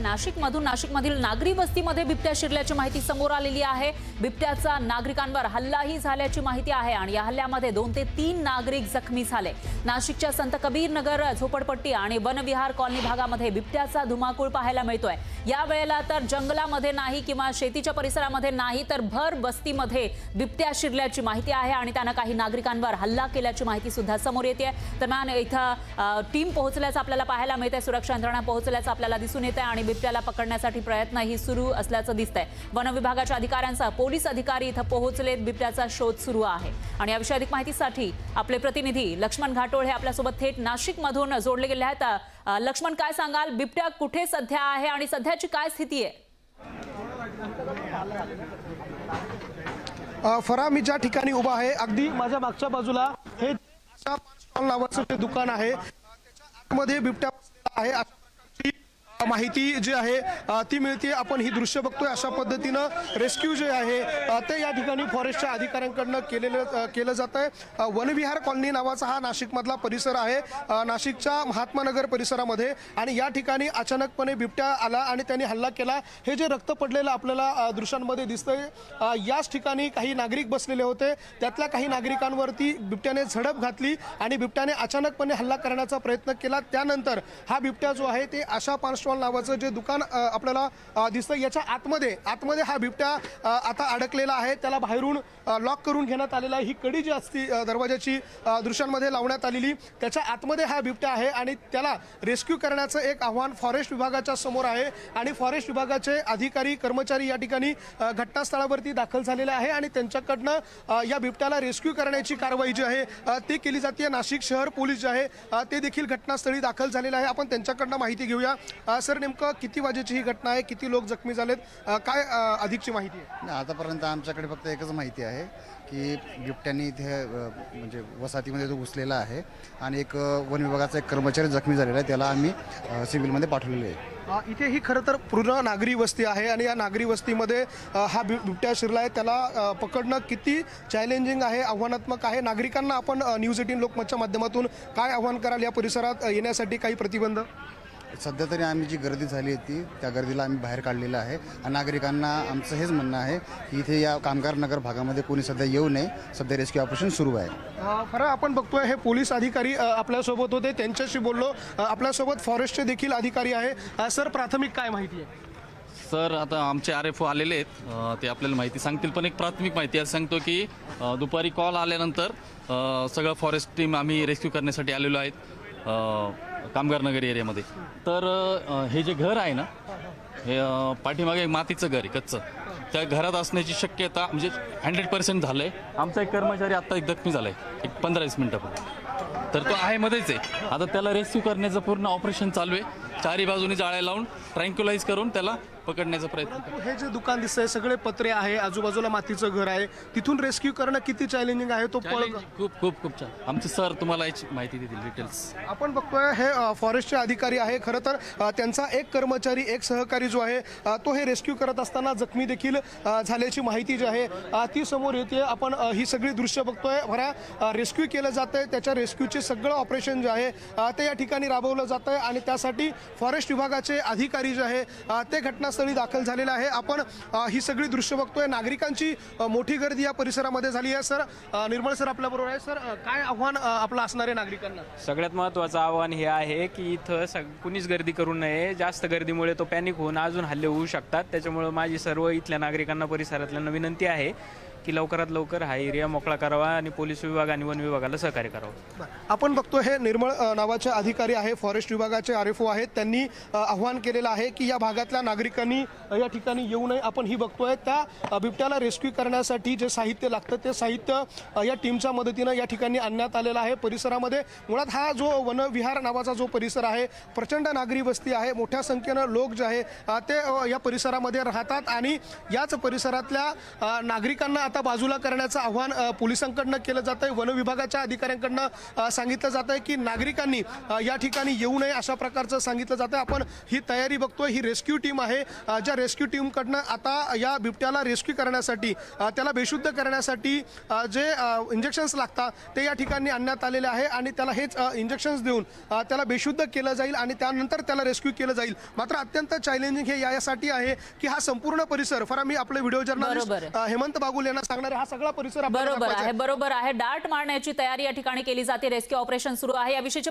नाशिकमधून नाशिकमधील नागरी वस्तीमध्ये बिबट्या शिरल्याची माहिती समोर आलेली आहे. बिबट्याचा नागरिकांवर हल्लाही झाल्याची माहिती आहे आणि या हल्ल्यामध्ये दोन ते तीन नागरिक जखमी झाले. नाशिकच्या संत कबीर नगर झोपडपट्टी आणि वनविहार कॉलनी भागामध्ये बिबट्याचा धुमाकूळ पाहायला मिळतोय. या वेळेला तर जंगलामध्ये नाही किंवा शेतीच्या परिसरामध्ये नाही तर भर वस्तीमध्ये बिबट्या शिरल्याची माहिती आहे आणि त्यानं काही नागरिकांवर हल्ला केल्याची माहिती सुद्धा समोर येते दरम्यान इथं टीम पोहोचल्याचं आपल्याला पाहायला मिळतंय सुरक्षा यंत्रणा पोहोचल्याचं आपल्याला दिसून येत आहे आणि बिबट्याला पकडण्यासाठी प्रयत्नही सुरू असल्याचं दिसतंय. वन विभागाच्या अधिकाऱ्यांचा पोलीस अधिकारी इथं पोहोचलेत. बिबट्याचा शोध सुरू आहे. आणि याविषयी अधिक माहितीसाठी आपले प्रतिनिधी लक्ष्मण घाटोळ हे आपल्यासोबत थेट नाशिकमधून जोडले गेले आहेत. लक्ष्मण काय सांगाल? बिबट्या कुठे सध्या आहे आणि सध्याची काय स्थिती आहे? फरा मी ज्या ठिकाणी उभा आहे. अगदी माझ्या मागच्या बाजूला हे नावाचं दुकान आहे त्याच्या आतमध्ये बिबट्या आहे. माहिती जी आहे ती मिळते. आपण ही दृश्य बघतोय अशा पद्धतीनं. रेस्क्यू जे आहे ते या ठिकाणी फॉरेस्टच्या अधिकाऱ्यांकडनं केलेलं केलं जात आहे वनविहार कॉलनी नावाचा हा नाशिकमधला परिसर आहे. नाशिकच्या महात्मानगर परिसरामध्ये. आणि या ठिकाणी अचानकपणे बिबट्या आला आणि त्यांनी हल्ला केला. हे जे रक्त पडलेलं आपल्याला दृश्यांमध्ये दिसतंय याच ठिकाणी काही नागरिक बसलेले होते. त्यातल्या काही नागरिकांवरती बिबट्याने झडप घातली आणि बिबट्याने अचानकपणे हल्ला करण्याचा प्रयत्न केला. त्यानंतर हा बिबट्या जो आहे ते आशा पार्श्व स्टॉल नावाचं जे दुकान आपल्याला दिसतं याच्या आतमध्ये आतमध्ये हा बिबट्या आता अडकलेला आहे. त्याला बाहेरून लॉक करून घेण्यात आलेला आहे. ही कडी जी असती दरवाजाची दृश्यांमध्ये लावण्यात आलेली त्याच्या आतमध्ये हा बिबट्या आहे आणि त्याला रेस्क्यू करण्याचं एक आव्हान फॉरेस्ट विभागाच्या समोर आहे आणि फॉरेस्ट विभागाचे अधिकारी कर्मचारी या ठिकाणी घटनास्थळावरती दाखल झालेले आहे आणि त्यांच्याकडनं या बिबट्याला रेस्क्यू करण्याची कारवाई जी आहे ती केली जाते. नाशिक शहर पोलीस जे आहे ते देखील घटनास्थळी दाखल झालेले आहे. आपण त्यांच्याकडनं माहिती घेऊया. सर नेमकं किती वाजेची ही घटना आहे? किती लोक जखमी झालेत? अ, काय अ, अधिकची माहिती आहे? नाही, आतापर्यंत आमच्याकडे फक्त एकच माहिती आहे की बिबट्याने इथे अ, म्हणजे वसाहतीमध्ये तो घुसलेला आहे आणि एक अ, वन विभागाचा एक कर्मचारी जखमी झालेला आहे त्याला आम्ही अ, सिव्हिलमध्ये पाठवलेले आहे. अ, इथे ही खरं तर पूर्ण नागरी वस्ती आहे आणि या नागरी वस्तीमध्ये अ, हा बिब- बिबट्या शिरला आहे. त्याला अ, पकडणं किती चॅलेंजिंग आहे आव्हानात्मक आहे? नागरिकांना आपण अ, न्यूज एटीन लोकमतच्या माध्यमातून काय आव्हान कराल या परिसरात अ, येण्यासाठी काही प्रतिबंध? सध्या तरी आम्ही जी गर्दी झाली होती त्या गर्दीला आम्ही बाहेर काढलेलं आहे. आणि नागरिकांना आमचं हेच म्हणणं आहे की इथे या कामगार नगर भागामध्ये कोणी सध्या येऊ नये. सध्या रेस्क्यू ऑपरेशन सुरू आहे. खरं आपण बघतोय हे पोलीस अधिकारी अ, आपल्यासोबत होते. त्यांच्याशी बोललो. अ, आपल्यासोबत फॉरेस्टचे देखील अधिकारी आहे. अ, सर प्राथमिक काय माहिती आहे? सर आता आमचे आर एफ ओ आलेले आहेत. अ, ते आपल्याला माहिती सांगतील. पण एक प्राथमिक माहिती असं सांगतो की अ, दुपारी कॉल आल्यानंतर अ, सगळं फॉरेस्ट टीम आम्ही रेस्क्यू करण्यासाठी आलेलो आहेत. कामगार नगर एरियामध्ये. तर अ, हे जे घर आहे ना हे अ, पाठीमागे एक मातीचं घर आहे कच्चं. त्या घरात असण्याची शक्यता म्हणजे हंड्रेड पर्सेंट झालं आहे आमचा एक कर्मचारी आत्ता एक जखमी झाला आहे एक पंधरा वीस मिनटापूर्वी. तर तो आहे मध्येच आहे. आता त्याला रेस्क्यू करण्याचं पूर्ण ऑपरेशन चालू आहे. चारी बाजूने जाळ्या लावून ट्रँक्युलाइज करून त्याला पकडण्याचा प्रयत्न करतो. हे जे दुकान दिसतंय सगळे पत्रे आहे आजूबाजूला मातीचं घर आहे. तिथून रेस्क्यू करणं किती चॅलेंजिंग आहे तो पळ Challenge खूप खूप खूप छान आमचे सर तुम्हाला याची माहिती देतील डिटेल्स आपण बघतोय हे अ, फॉरेस्टचे अधिकारी आहे. खरं तर अ, त्यांचा एक कर्मचारी एक सहकारी जो आहे अ, तो हे रेस्क्यू करत असताना जखमी देखील अ, झाल्याची माहिती जी आहे अ, ती समोर येते. आपण अ, ही सगळी दृश्य बघतोय. भरा रेस्क्यू केलं जात आहे त्याच्या रेस्क्यूचे सगळं ऑपरेशन जे आहे अ, ते या ठिकाणी राबवलं जात आहे आणि त्यासाठी फॉरेस्ट विभागाचे अधिकारी जे आहे अ, ते घटनास्थळी दाखल झालेला आहे. आपण ही सगळी दृश्य बघतोय. नागरिकांची मोठी गर्दी या परिसरामध्ये झाली आहे सर. निर्मळ सर आपल्याबरोबर आहे सर काय आव्हान आपलं असणार आहे नागरिकांना? सगळ्यात महत्त्वाचं आव्हान हे आहे की इथं सग कुणीच गर्दी करू नये. जास्त गर्दीमुळे तो पॅनिक होऊन अजून हल्ले होऊ शकतात. त्याच्यामुळे माझी सर्व इथल्या नागरिकांना परिसरातल्यांना विनंती आहे की लवकरात लवकर हा एरिया मोकळा करावा आणि पोलीस विभाग आणि वन विभागाला सहकार्य करावं. आपण बघतो हे निर्मळ अ, नावाचे अधिकारी आहे फॉरेस्ट विभागाचे आर एफ ओ आहेत. त्यांनी अ, आव्हान केलेलं आहे की या भागातल्या नागरिकांनी अ, या ठिकाणी येऊ नये. आपण ही बघतोय त्या अ, बिबट्याला रेस्क्यू करण्यासाठी जे साहित्य लागतं ते साहित्य अ, या टीमच्या मदतीनं या ठिकाणी आणण्यात आलेलं आहे. परिसरामध्ये मुळात हा जो वनविहार नावाचा जो परिसर आहे प्रचंड नागरी वस्ती आहे. मोठ्या संख्येनं लोक जे आहे अ, ते अ, या परिसरामध्ये राहतात आणि याच परिसरातल्या अ, नागरिकांना आता बाजूला करण्याचं आव्हान पोलिसांकडनं केलं जात आहे वन विभागाच्या अधिकाऱ्यांकडनं सांगितलं जात आहे की नागरिकांनी या ठिकाणी येऊ नये अशा प्रकारचं सांगितलं जातं आपण ही तयारी बघतोय. ही रेस्क्यू टीम आहे. ज्या रेस्क्यू टीमकडनं आता या बिबट्याला रेस्क्यू करण्यासाठी त्याला बेशुद्ध करण्यासाठी जे इंजेक्शन्स लागतात ते या ठिकाणी आणण्यात आलेले आहे आणि त्याला हेच इंजेक्शन्स देऊन त्याला बेशुद्ध केलं जाईल आणि त्यानंतर त्याला रेस्क्यू केलं जाईल. मात्र अत्यंत चॅलेंजिंग हे यासाठी आहे की हा संपूर्ण परिसर फार मी आपले व्हिडिओ जर्नलिस्ट हेमंत बागुल यांना सांगणार आहे हा सगळा परिसर बरोबर आहे बरोबर आहे. डार्ट मारण्याची तयारी या ठिकाणी केली जाते. रेस्क्यू ऑपरेशन सुरू आहे. याविषयीची